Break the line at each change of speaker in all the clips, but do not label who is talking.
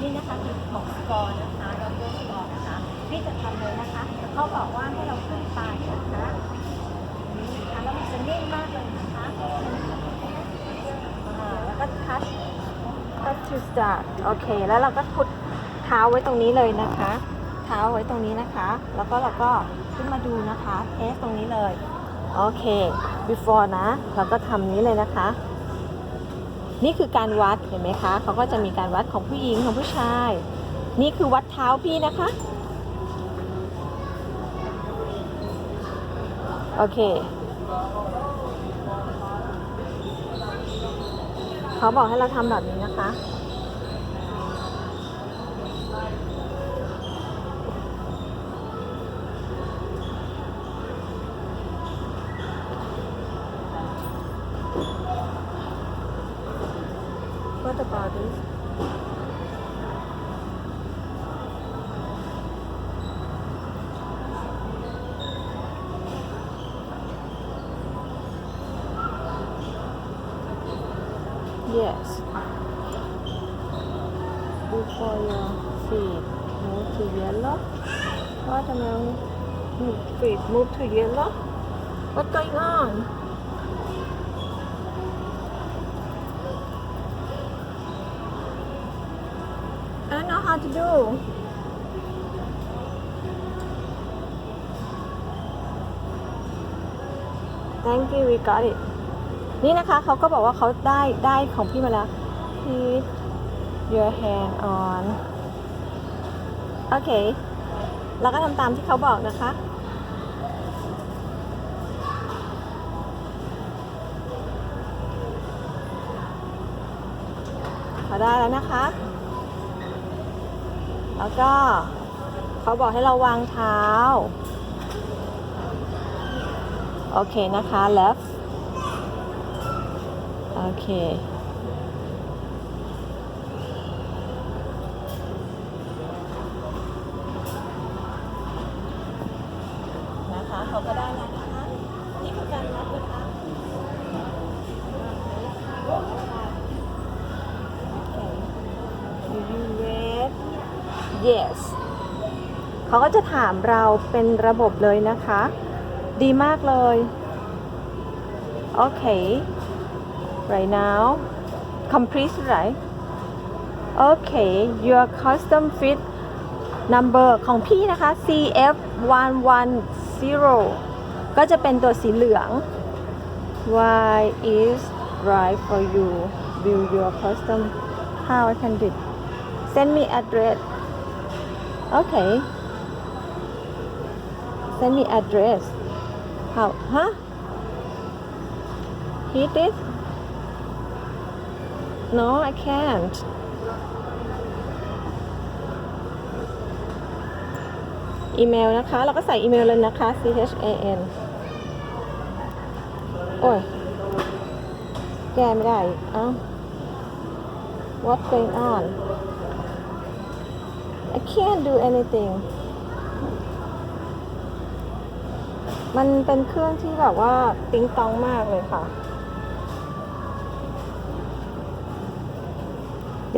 นี่นะคะคืองสกอร์นะคะดรสกอร์นะคะพี่จะทำเลยนะคะเขาบอกว่าให้เราขึ้นไปนะคะนี่นะคะแล้วมันจะนิ่งมากเลยนะคะแล้วก็ touch touch to start โอเค แล้วเราก็พุทเท้าไว้ตรงนี้เลยนะคะ เท้าไว้ตรงนี้นะคะ แล้วก็เราก็ขึ้นมาดูนะคะเทสตรงนี้เลย โอเค before นะ เราก็ทำนี้เลยนะคะ นี่คือการวัดเห็นไหมคะเขาก็จะมีการวัดของผู้หญิงของผู้ชาย นี่คือวัดเท้าพี่นะคะ โอเคเขาบอกให้เราทำแบบนี้นะคะ Yes. Before your feet move to yellow. Watermelon move, feet move to yellow. What's going on? I don't know how to do. Thank you, we got it. นี่นะคะเขาก็บอกว่าเขาได้ได้ของพี่มาแล้ว Put your hand on โอเค เราก็ทำตามที่เขาบอกนะคะ พอได้แล้วนะคะ แล้วก็เขาบอกให้เราวางเท้า โอเคนะคะ left โอเคนะคะเขาก็ได้แล้วนะคะนี่คือการวัดนะคะ Do you read yes เขาก็จะถามเราเป็นระบบเลยนะคะ ดีมากเลย โอเค right now complete right okay your custom fit number ของพี่นะคะ CF 110ก็จะเป็นตัวสีเหลือง Why is right for you will your custom how I can do it send me address okay send me address how huh hit it no I can't อีเมลนะคะ เราก็ใส่อีเมลเลยนะคะ c h a n โอ้ย แก้ไม่ได้ เอ้า What's going on I can't do anything มันเป็นเครื่องที่แบบว่า ติ๊งตองมากเลยค่ะ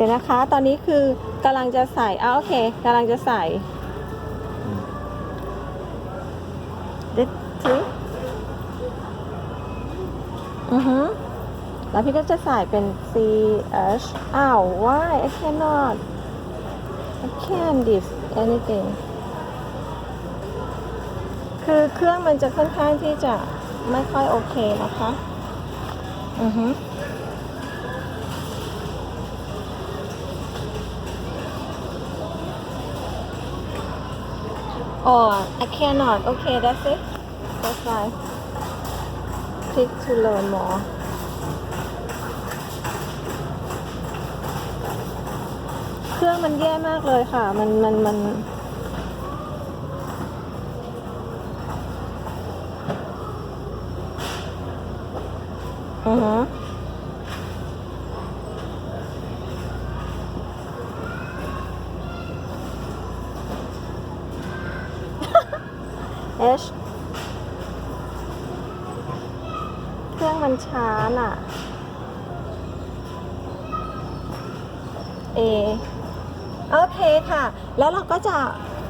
ดี๋ยวนะคะ ตอนนี้คือกำลังจะใส่อ้าโอเคกำลังจะใส่ This three อือฮึแล้วพี่ก็จะใส่เป็น C H อ้าว why I cannot I can't this anything คือเครื่องมันจะค่อนข้างที่จะไม่ค่อยโอเคนะคะ อือฮึ Oh, I cannot. Okay, that's it. That's fine. Click to learn more. เครื่องมันแย่มากเลยค่ะ มัน มัน มัน อือฮะ H เครื่องมันช้าน่ะ A โอเคค่ะ แล้วเราก็จะ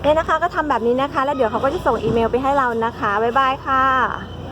เนี่ยนะคะก็ทำแบบนี้นะคะ แล้วเดี๋ยวเขาก็จะส่งอีเมลไปให้เรานะคะ บ๊ายบายค่ะ